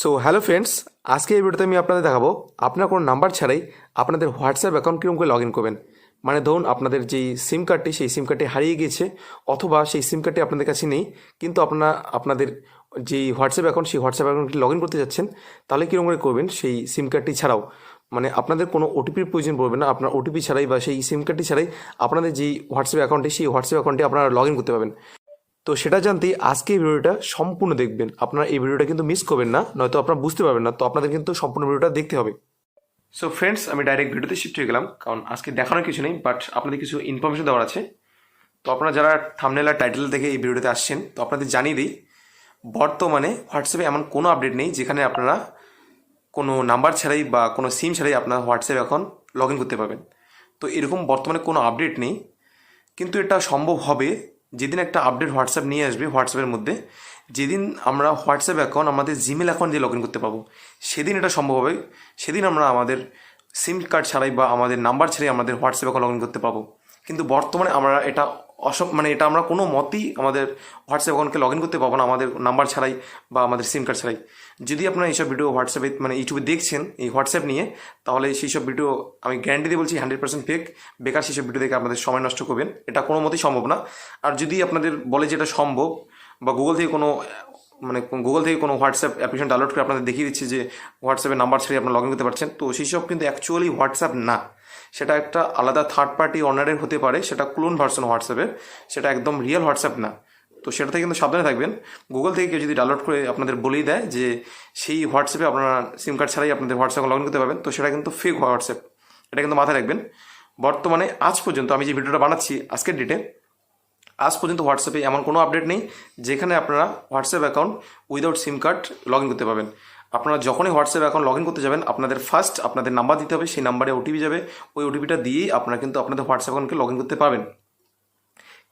So hello friends আজকে এই ভিডিওতে আমি আপনাদের দেখাবো, আপনার কোনো নাম্বার ছাড়াই আপনাদের হোয়াটসঅ্যাপ অ্যাকাউন্ট কীরকম করে লগ ইন করবেন। মানে ধরুন আপনাদের যেই সিম কার্ডটি সেই সিম কার্ডটি হারিয়ে গিয়েছে, অথবা সেই সিম কার্ডটি আপনাদের কাছে নেই, কিন্তু আপনারা, আপনাদের যেই হোয়াটসঅ্যাপ অ্যাকাউন্ট সেই হোয়াটসঅ্যাপ অ্যাকাউন্টটি লগ ইন করতে যাচ্ছেন, তাহলে কীরকম করে করবেন, সেই সিম কার্ডটি ছাড়াও। মানে আপনাদের কোনো ওটিপির প্রয়োজন পড়বে না, আপনার ওটিপি ছাড়াই বা সেই সিম কার্ডটি ছাড়াই আপনাদের যেই হোয়াটসঅ্যাপ অ্যাকাউন্টটি সেই হোয়াটসঅ্যাপ অ্যাকাউন্টে আপনারা লগ ইন করতে পারবেন। তো সেটা জানতেই আজকে এই ভিডিওটা সম্পূর্ণ দেখবেন। আপনারা এই ভিডিওটা কিন্তু মিস করবেন না, নয়তো আপনারা বুঝতে পারবেন না, তো আপনাদের কিন্তু সম্পূর্ণ ভিডিওটা দেখতে হবে। সো ফ্রেন্ডস আমি ডাইরেক্ট ভিডিওতে শিফট হয়ে গেলাম, কারণ আজকে দেখানোর কিছু নেই বাট আপনাদের কিছু ইনফরমেশন দেওয়ার আছে। তো আপনারা যারা থামনেল আর টাইটেল দেখে এই ভিডিওতে আসছেন, তো আপনাদের জানিয়ে দিই, বর্তমানে হোয়াটসঅ্যাপে এমন কোনো আপডেট নেই, যেখানে আপনারা কোনো নাম্বার ছাড়াই বা কোনো সিম ছাড়াই আপনার হোয়াটসঅ্যাপ এখন লগ ইন করতে পারবেন। তো এরকম বর্তমানে কোনো আপডেট নেই, কিন্তু এটা সম্ভব হবে যেদিন একটা আপডেট হোয়াটসঅ্যাপ নিয়ে আসবে হোয়াটসঅ্যাপের মধ্যে, যেদিন আমরা হোয়াটসঅ্যাপ অ্যাকাউন্ট আমাদের জিমেল অ্যাকাউন্ট দিয়ে লগ ইন করতে পাবো সেদিন এটা সম্ভব হবে। সেদিন আমরা আমাদের সিম কার্ড ছাড়াই বা আমাদের নাম্বার ছাড়াই আমাদের হোয়াটসঅ্যাপ অ্যাকাউন্ট লগ ইন করতে পাবো কিন্তু বর্তমানে আমরা এটা অসম মানে এটা আমরা কোনো মতেই আমাদের হোয়াটসঅ্যাপ অ্যাকাউন্টকে লগ ইন করতে পারব না, আমাদের নাম্বার ছাড়াই বা আমাদের সিম কার্ড ছাড়াই। যদি আপনারা এইসব ভিডিও হোয়াটসঅ্যাপে মানে ইউটিউবে দেখছেন, এই হোয়াটসঅ্যাপ নিয়ে, তাহলে সেই সব ভিডিও আমি গ্যারান্টি দিয়ে বলছি হান্ড্রেড পার্সেন্ট ফেক বেকার সেই সব ভিডিও দেখে আপনাদের সময় নষ্ট করবেন। এটা কোনো মতেই সম্ভব না। আর যদি আপনাদের বলে যে এটা সম্ভব, বা গুগল থেকে কোনো মানে গুগল থেকে কোনো হোয়াটসঅ্যাপ অ্যাপ্লিকেশন ডাউনলোড করে আপনাদের দেখিয়ে দিচ্ছে যে হোয়াটসঅ্যাপের নাম্বার ছেড়ে আপনারা লগ ইন করতে পারছেন, তো সেই সব কিন্তু অ্যাকচুয়ালি হোয়াটসঅ্যাপ না। সেটা একটা আলাদা থার্ড পার্টি অনারের হতে পারে, সেটা ক্লোন ভার্সন হোয়াটসঅ্যাপের সেটা একদম রিয়েল হোয়াটসঅ্যাপ না। তো সেটা থেকে কিন্তু সাবধানে থাকবেন। গুগল থেকে কেউ যদি ডাউনলোড করে আপনাদের বলেই দেয় যে সেই হোয়াটসঅ্যাপে আপনারা সিম কার্ড ছাড়াই আপনাদের হোয়াটসঅ্যাপ লগ ইন করতে পারবেন, তো সেটা কিন্তু ফেক হোয়াটসঅ্যাপ এটা কিন্তু মাথায় রাখবেন। বর্তমানে আজ পর্যন্ত আমি যে ভিডিওটা বানাচ্ছি, আজকের ডেটে আজ পর্যন্ত হোয়াটসঅ্যাপে এমন কোনো আপডেট নেই যেখানে আপনারা WhatsApp account without SIM card log in করতে পারবেন। আপনারা যখনই হোয়াটসঅ্যাপ অ্যাকাউন্ট লগ ইন করতে যাবেন, আপনাদের ফার্স্ট আপনাদের নাম্বার দিতে হবে, সেই নাম্বারে ওটিপি যাবে। ওই ওটিপিটা দিয়েই আপনারা কিন্তু আপনাদের হোয়াটসঅ্যাপ অ্যাকাউন্টকে লগ ইন করতে পারবেন।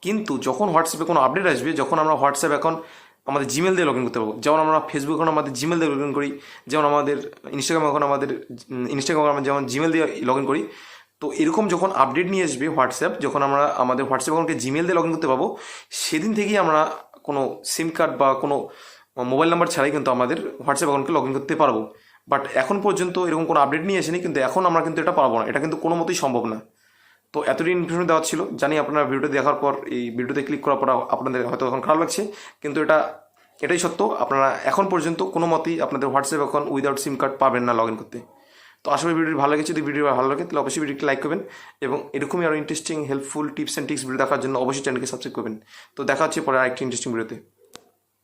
কিন্তু যখন হোয়াটসঅ্যাপে কোনো আপডেট আসবে, যখন আমরা হোয়াটসঅ্যাপ এখন আমাদের জিমেল দিয়ে লগ ইন করতে পারব। যেমন আমরা ফেসবুক এখন আমাদের জিমেল দিয়ে লগ ইন করি, যেমন আমাদের ইনস্টাগ্রাম এখন আমাদের ইনস্টাগ্রাম আমরা যেমন জিমেল দিয়ে লগ ইন করি, তো এরকম যখন আপডেট নিয়ে আসবে হোয়াটসঅ্যাপ যখন আমরা আমাদের হোয়াটসঅ্যাপ অ্যাকাউন্টকে জিমেল দিয়ে লগ ইন করতে পারব, সেদিন থেকেই আমরা কোনো সিম কার্ড বা কোনো মোবাইল নাম্বার ছাড়াই কিন্তু আমাদের হোয়াটসঅ্যাপ অ্যাকাউন্টকে লগ ইন করতে পারব। বাট এখন পর্যন্ত এরকম কোনো আপডেট নিয়ে আসেনি কিন্তু এখন আমরা কিন্তু এটা পারব না। এটা কিন্তু কোনো মতেই সম্ভব না। তো এতদিন ইনফরমেশন দেওয়া ছিল। জানি আপনারা ভিডিওটা দেখার পর এই ভিডিওতে ক্লিক করার পর আপনাদের হয়তো এখন খারাপ লাগছে, কিন্তু এটা, এটাই সত্য। আপনারা এখন পর্যন্ত কোনো মতেই আপনাদের হোয়াটসঅ্যাপ এখন উইদাউট সিম কার্ড পাবেন না লগ ইন করতে। তো আশা করি ভিডিওটি ভালো লেগেছে। যদি ভিডিও ভালো লাগে, তাহলে অবশ্যই ভিডিওটি লাইক করবেন এবং এরকমই আরও interesting helpful tips and tricks video দেখার জন্য অবশ্যই চ্যানেলকে সাবস্ক্রাইব করবেন। তো দেখা হচ্ছে পরে আরেকটি ইন্টারেস্টিং ভিডিওতে